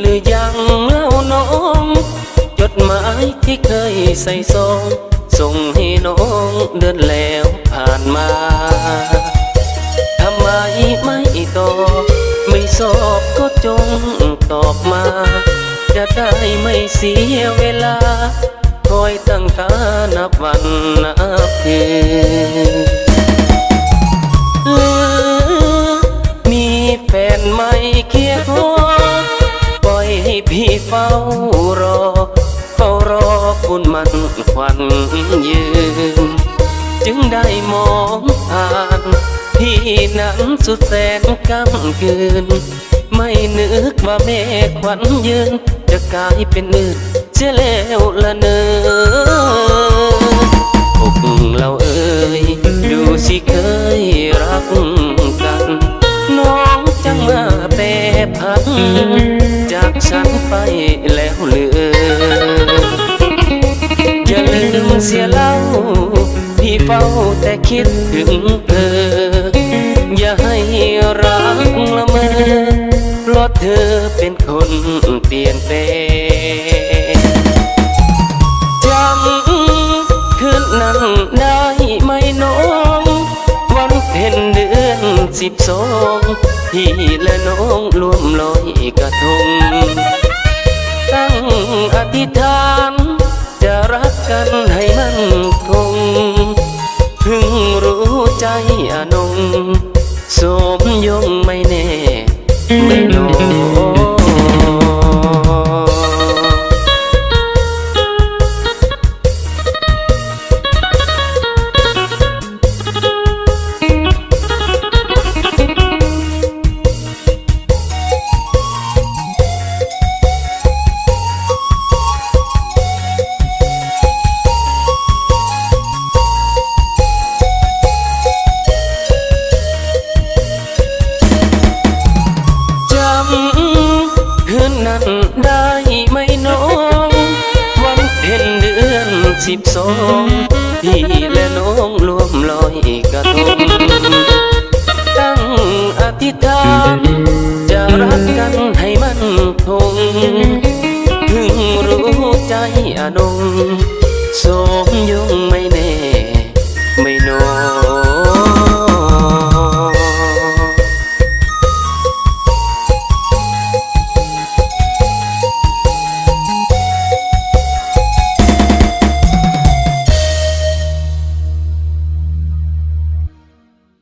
หรือยังเล่าน้อง จดหมายที่เคยใส่ซองส่งให้น้องเดินแล้วผ่านมาทำไมไม่ตอบไม่สอบก็จงตอบมา จะได้ไม่เสียเวลา คอยตั้งตานับวันนับคืน คุณมันควันยืน จึงได้มองผ่านพี่นั้นสุดแสนกำกืน ไม่นึกว่าแม่ขวัญยืน จะกลายเป็นอื่นเสียแล้วละเนออกเราเอ่ยดูสิเคยรักกัน น้องจังมาแปรพันจากฉันไปแล้วเหลืออย่าลืม เสียเล่า พี่เฝ้าแต่คิดถึงเธอ อย่าให้รักละเมอเพราะเธอเป็นคนเปลี่ยนแปลงจำคืนนั้นได้ไหมน้อง วันเพ็ญเดือนสิบสองพี่และน้องรวมลอยกระทง ใจอนงสมยงไม่แน่ไม่นอ ได้ไหมน้องวันเพ็ญเดือนสิบสองพี่และน้องรวมลอยกระทงตั้งอธิษฐานจะรักกันให้มันคงถึงรู้ใจอนงสมยงไม่แน่